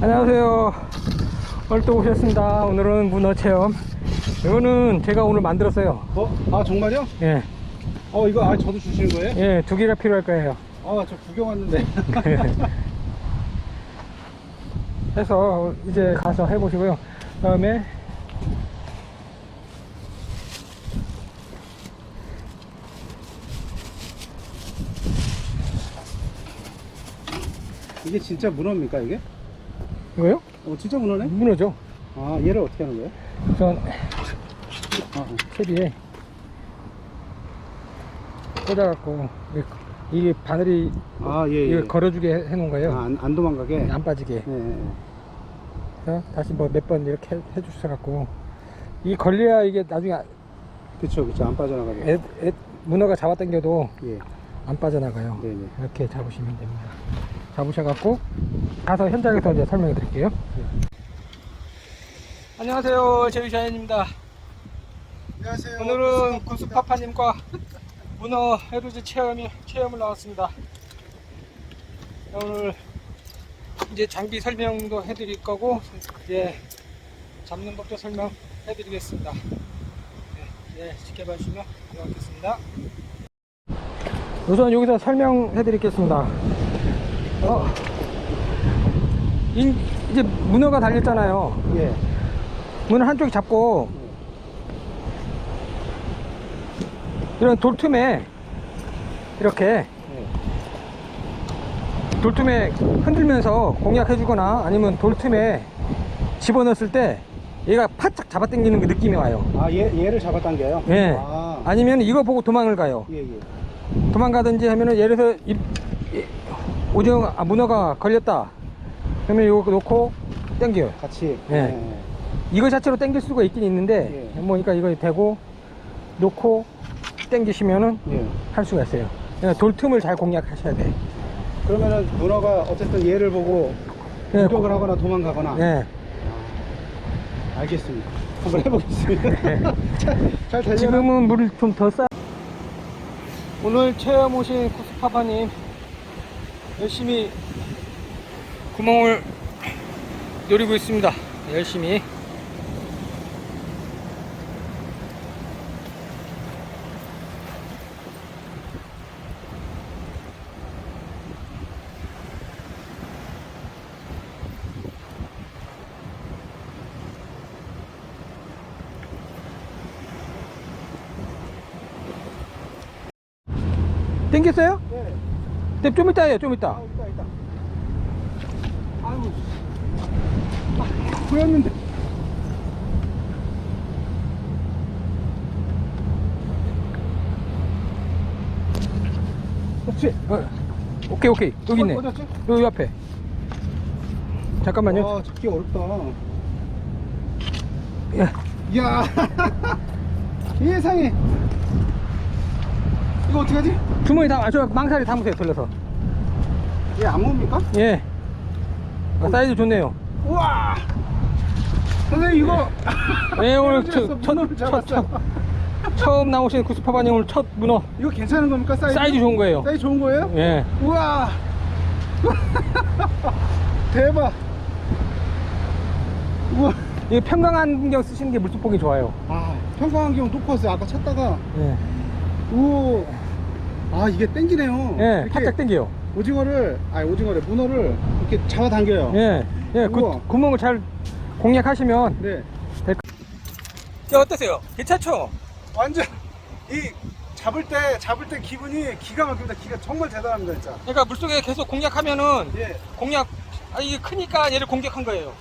안녕하세요. 오늘 또 오셨습니다. 오늘은 문어 체험. 이거는 제가 오늘 만들었어요. 어? 아 정말요? 예, 어 이거 아 저도 주시는 거예요? 예, 두 개가 필요할 거예요. 아 저 구경 왔는데 해서 이제 가서 해보시고요. 다음에 이게 진짜 문어입니까 이게? 이거요? 어 진짜 문어네? 문어죠. 아 얘를 어떻게 하는 거예요? 전 아, 어. 채비에 꽂아갖고 이- 바늘이 아 예, 예. 이거 걸어주게 해- 해놓은 거예요. 아, 안, 안 도망가게? 안 빠지게. 네, 네. 그래서 다시 뭐 몇 번 이렇게 해- 해주셔갖고 이 걸려야 이게 나중에 그쵸 그쵸 안 빠져나가게 애, 애, 문어가 잡아당겨도 예. 안 빠져나가요. 네네 이렇게 잡으시면 됩니다. 잡으셔갖고 가서 현장에서 이제 설명해 드릴게요. 안녕하세요. 제이샤연입니다. 안녕하세요 오늘은 구스파파님과 문어 해루지 체험이, 체험을 나왔습니다. 오늘 이제 장비 설명도 해드릴 거고, 이제 잡는 법도 설명해 드리겠습니다. 네, 네, 지켜봐 주시면 고맙겠습니다. 우선 여기서 설명해 드리겠습니다. 어, 이, 이제 문어가 달렸잖아요. 예. 문어 한쪽 잡고 이런 돌틈에 이렇게 예. 돌틈에 흔들면서 공략해 주거나 아니면 돌틈에 집어넣었을 때 얘가 파짝 잡아당기는 그 느낌이 와요 아 얘, 얘를 잡아당겨요? 예. 아, 아니면 이거 보고 도망을 가요 예, 예. 도망가든지 하면은 예를 들어서 오징어 아, 문어가 걸렸다 그러면 이거 놓고 당겨요 같이 예. 이거 자체로 당길 수가 있긴 있는데 예. 뭐니까 이거 대고 놓고 당기시면은 예. 예. 할 수가 있어요 그러니까 돌틈을 잘 공략하셔야 돼 그러면은 문어가 어쨌든 얘를 보고 예. 공격을 하거나 도망가거나 예. 알겠습니다 한번 해보겠습니다 잘, 잘 되려나? 지금은 물을 좀더 쌓. 오늘 체험 오신 구스파바님 열심히 구멍을 노리고 있습니다. 열심히. 땡겼어요? 이따 해요, 좀 이따. 아, 있다, 있다. 아이고. 아, 보였는데. 혹시 어, 오케이, 오케이. 여기 있네. 어디 갔지? 여기 앞에. 잠깐만요. 아, 잡기 어렵다. 야, 이야. 예상해. 이거 어떡하지? 주머니 담아, 저 망사리 담으세요, 돌려서. 얘안 뭡니까? 예. 아, 사이즈 좋네요. 우와. 선생님 이거. 예, 오늘 문어를 첫, 첫, 문어를 첫, 잡았어요. 첫, 처음 나오신 구스파바님 오늘 첫 문어. 이거 괜찮은 겁니까? 사이즈? 사이즈 좋은 거예요. 사이즈 좋은 거예요? 예. 우와 대박 우와 이 평강안경 쓰시는 게 물수폭이 좋아요. 아 평광안경 놓고 왔어요 아까 찾다가 예. 우아 이게 땡기네요 예, 이렇게 살짝 당겨요. 오징어를 아니 오징어를 문어를 이렇게 잡아당겨요 예. 예, 그 우와. 구멍을 잘 공략하시면 네 자, 어떠세요? 괜찮죠? 완전 이 잡을 때 잡을 때 기분이 기가 막힙니다 기가 정말 대단합니다 진짜 그러니까 물속에 계속 공략하면은 예 공략 아 이게 크니까 얘를 공격한 거예요.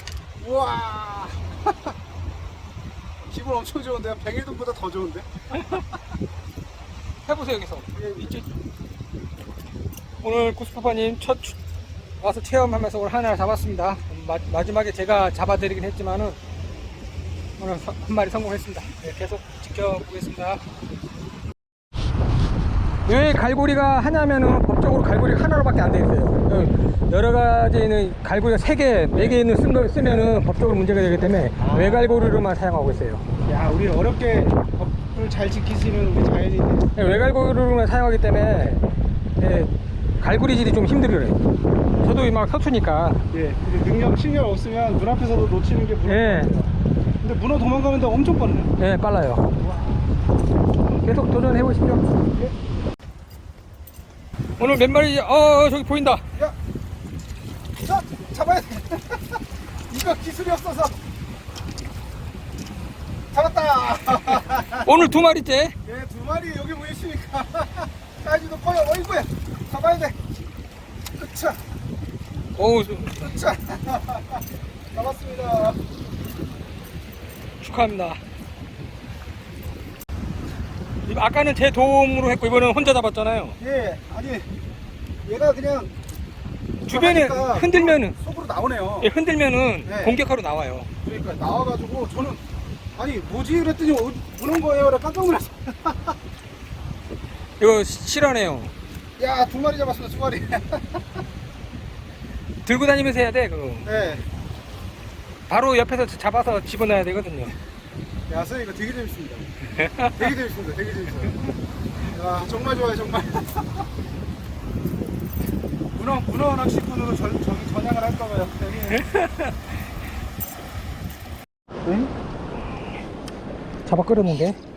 우와 기분 엄청 좋은데요 백일동보다 더 좋은데 해보세요 여기서. 이쪽. 오늘 구스파파님 첫 주- 와서 체험하면서 오늘 하나 잡았습니다. 마, 마지막에 제가 잡아드리긴 했지만은 오늘 서- 한 마리 성공했습니다. 네, 계속 지켜보겠습니다. 왜 갈고리가 하냐면은 법적으로 갈고리가 하나로밖에 안 돼 있어요. 여러 가지는 갈고리가 세 개, 네 개 있는 쓴거 쓰면은 법적으로 문제가 되기 때문에 아. 외갈고리로만 사용하고 있어요. 야, 우리 어렵게 법을 잘 지키시는 우리 자연인들. 외갈고리로만 사용하기 때문에 예, 갈고리질이 좀 힘들어요. 저도 막 서투니까. 예, 근데 능력, 실력 없으면 눈앞에서도 놓치는 게 문어 예. 근데 문어 도망가는데 엄청 빠르네요. 네, 빨라요. 계속 도전해 보시죠. 오늘 몇 마리, 어, 저기 보인다. 야, 자, 잡아야 돼. 이거 기술이 없어서. 잡았다. 오늘 두 마리째. 예, 두 마리 여기 보이시니까 사이즈도 커요. 어이구야, 잡아야 돼. 으차, 어우, 으차. 잡았습니다. 축하합니다. 아까는 제 도움으로 했고, 이번엔 혼자 잡았잖아요. 예, 아니 얘가 그냥 주변에 흔들면은, 속으로 나오네요. 예, 흔들면은 네. 공격하러 나와요. 그러니까 나와가지고 저는 아니 뭐지 그랬더니 어, 무는 거예요. 깜짝 놀랐어. 이거 시- 실하네요. 야, 두 마리 잡았어, 두 마리. 들고 다니면서 해야 돼, 그거. 네. 바로 옆에서 잡아서 집어넣어야 되거든요. 야, 선생님 이거 되게 재밌습니다. 되게 재밌습니다. 되게 재밌어요. 야, 정말 좋아요, 정말. 문어, 문어 낚시꾼으로 전, 저기 전향을 할까봐요. 응? 잡아 끌었는데.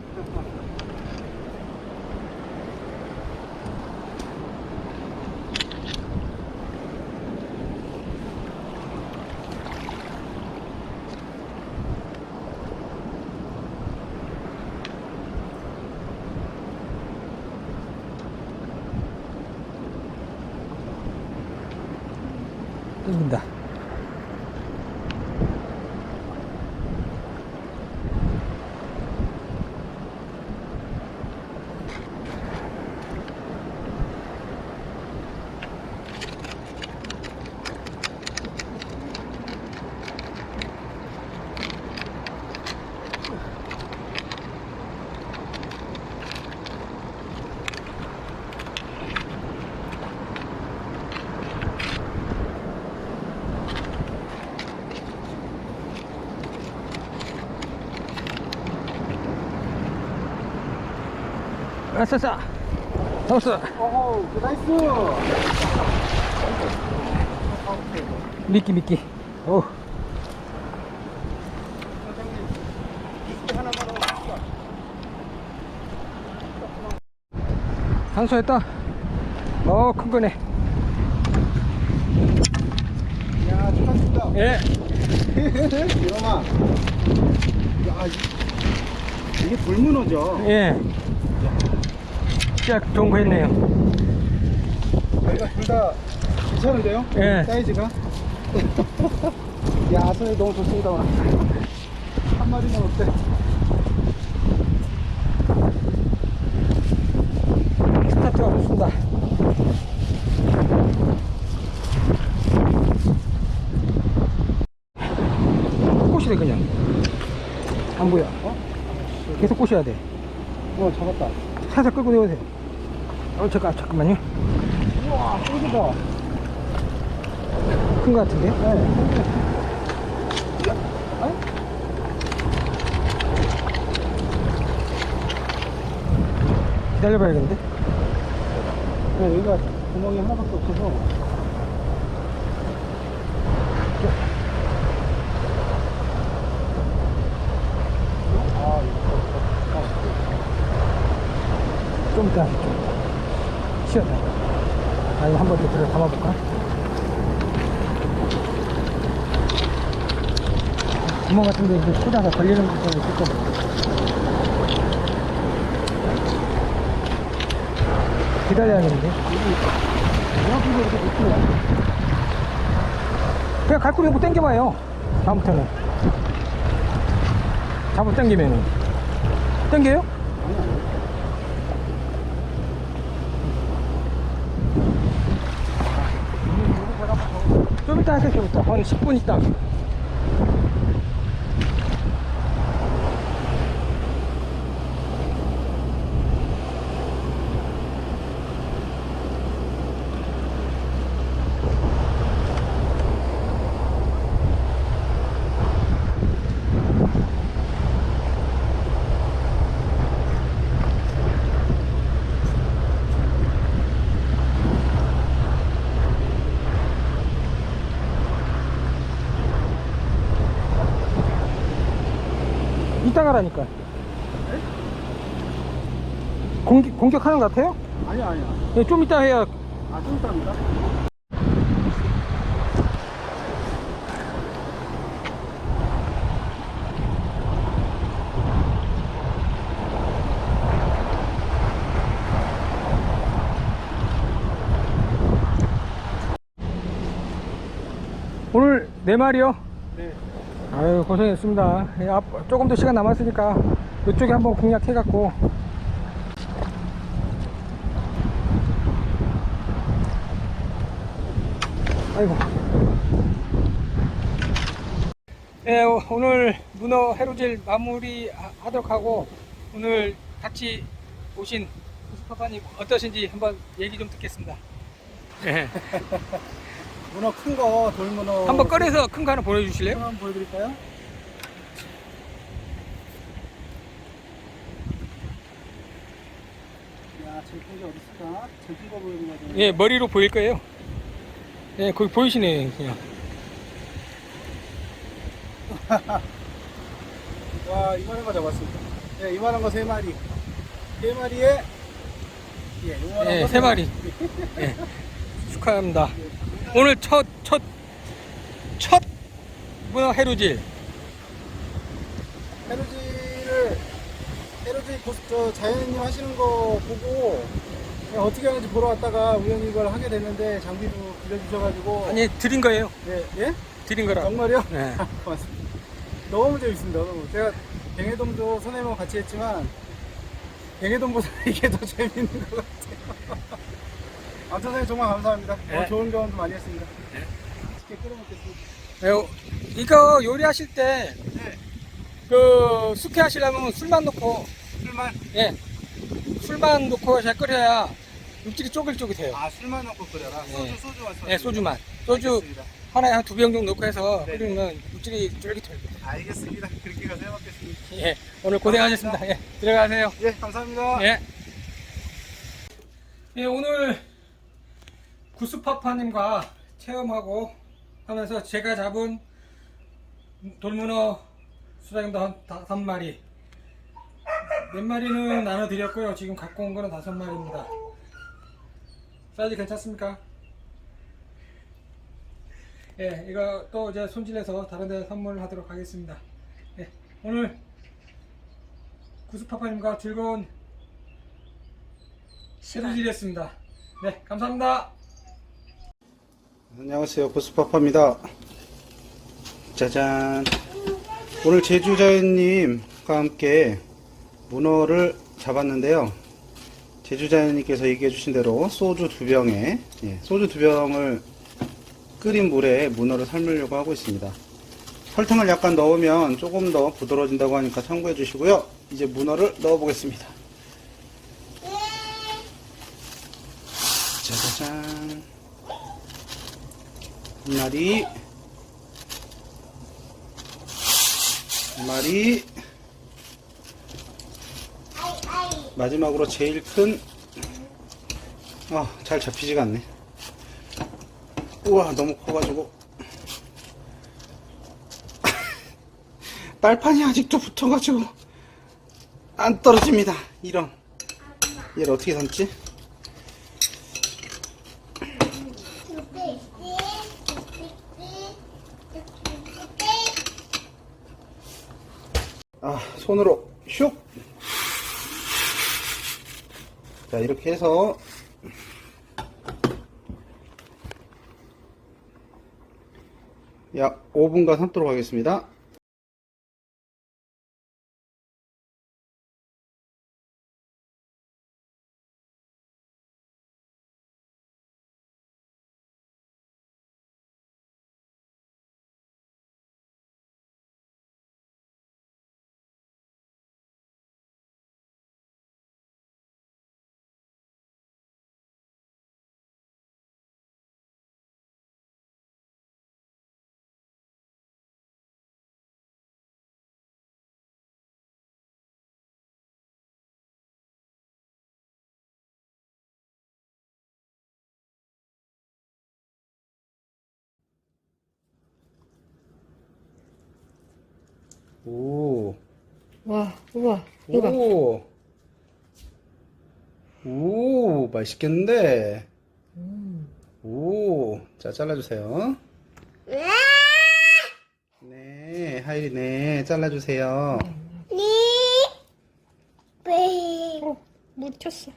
땡 싸. 잡았어. 어허, 그 나이스! 미끼, 미끼. 오. 한수했다. 어, 큰 거네. 야, 축하드립니다. 예. 이놈아. 야, 이- 이게 돌문어죠? 예. 진짜 좋은 거 했네요. 저희가 둘 다 괜찮은데요? 예. 사이즈가? 야, 소리 너무 좋습니다. 오늘. 한 마리는 어때? 스타트가 좋습니다. 꼬시래 그냥. 안 보여. 어? 계속 꼬셔야 돼. 어, 잡았다. 살살 끌고 내오세요. 어, 잠깐, 잠깐만요. 우와, 꼬리다. 큰 거 같은데? 네. 기다려봐야겠는데? 네, 여기가 구멍이 하나밖에 없어서. 좀 이따 좀 쉬었다. 아, 이거 한번 더 들어 담아볼까? 구멍 같은 데 이제 꽂아서 걸리는 부분이 있을 거고. 기다려야겠는데? 이만큼도 이렇게 높구나. 그냥 갈고리 뭐 당겨봐요. 다음부터는. 잡아 당기면은. 당겨요? 좀 이따. 한 10분 있다. 입장하라니까. 공기, 공격하는 것 같아요? 아니야 아니야 예, 좀 이따 해야. 아좀 있답니다 오늘 네 마리요? 네 아유, 고생했습니다. 예, 앞, 조금 더 시간 남았으니까 이쪽에 한번 공략해 갖고. 아이고. 예, 오- 오늘 문어 해루질 마무리 하- 하도록 하고 오늘 같이 오신 파파님 어떠신지 한번 얘기 좀 듣겠습니다. 예. 문어 큰 거 돌문어 한번 꺼내서 큰 거 하나 보내주실래요? 한번 보여드릴까요? 야 제일 큰게 어디 있을까? 제일 큰거 보이는 거죠 예, 머리로 보일 거예요. 예, 거기 보이시네, 그냥. 와 이만한 거 잡았습니다 네 이만한 거 세 마리 세 마리에 예 이만한 예, 거세 마리. 예, 축하합니다. 오늘 첫, 첫, 첫 문어 해루질. 헤르지를 헤르지 고스 저 자연님 하시는 거 보고 어떻게 하는지 보러 왔다가 우연히 이걸 하게 됐는데 장비도 빌려주셔가지고 아니, 드린 거예요. 예 예? 드린 거라. 정말요? 네. 고맙습니다. 너무 재밌습니다. 너무. 제가 뱅해돔도 선생님하고 같이 했지만 뱅해돔보다 이게 더 재밌는 것 같아요. 아 선생님 정말 감사합니다. 네. 어, 좋은 경험도 많이 했습니다. 네. 맛있게 끓여 먹겠습니다. 예, 이거 요리하실 때, 네. 그, 숙회 하시려면 술만 넣고, 술만 예, 술만 넣고 잘 끓여야 육질이 쫄깃쫄깃해요. 아 술만 넣고 끓여라. 네. 소주 소주 왔어. 예, 소주만. 소주 알겠습니다. 하나에 한 두 병 정도 넣고 해서 네. 끓이면 육질이 쫄깃해요. 알겠습니다. 그렇게 가서 해먹겠습니다. 예, 오늘 고생하셨습니다. 예, 들어가세요. 예 감사합니다. 예. 예, 오늘 구스파파님과 체험하고 하면서 제가 잡은 돌문어 한 다섯 마리. 몇 마리는 나눠드렸고요. 지금 갖고 온 거는 다섯 마리입니다. 사이즈 괜찮습니까? 예, 이거 또 이제 손질해서 다른 데 선물하도록 하겠습니다. 예, 오늘 구스파파님과 즐거운 새로질이었습니다. 네, 감사합니다. 안녕하세요. 보스파파입니다. 짜잔. 오늘 제주자연님과 함께 문어를 잡았는데요. 제주자연님께서 얘기해 주신 대로 소주 두 병에, 예, 소주 두 병을 끓인 물에 문어를 삶으려고 하고 있습니다. 설탕을 약간 넣으면 조금 더 부드러워진다고 하니까 참고해 주시고요. 이제 문어를 넣어 보겠습니다. 짜자잔. 한 마리. 한 마리. 마지막으로 제일 큰. 아, 잘 잡히지가 않네. 우와 너무 커가지고. 빨판이 아직도 붙어가지고 안 떨어집니다 이런. 얘를 어떻게 담지? 아, 손으로 슉! 자, 이렇게 해서 약 5분간 삶도록 하겠습니다. 오, 와, 우와. 이거 봐. 오. 오, 맛있겠는데. 음. 오, 자, 잘라주세요. 네, 하이리, 네, 잘라주세요. 어, 묻혔어.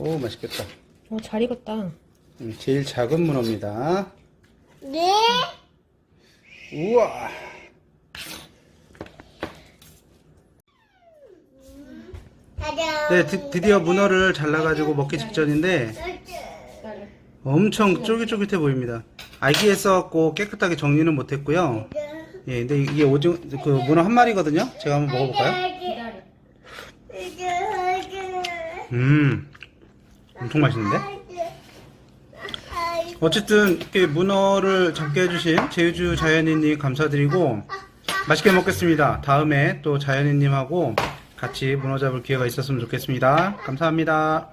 오, 맛있겠다. 어, 잘 익었다. 음, 제일 작은 문어입니다. 우와. 네, 드, 드디어 문어를 잘라가지고 먹기 직전인데 엄청 쫄깃쫄깃해 보입니다. 아기에 써갖고 깨끗하게 정리는 못했고요. 예, 근데 이게 오징어 그 문어 한 마리거든요. 제가 한번 먹어볼까요? 음, 엄청 맛있는데? 어쨌든 이렇게 문어를 잡게 해주신 제주 자연인님 감사드리고 맛있게 먹겠습니다. 다음에 또 자연인님하고 같이 문어 잡을 기회가 있었으면 좋겠습니다. 감사합니다.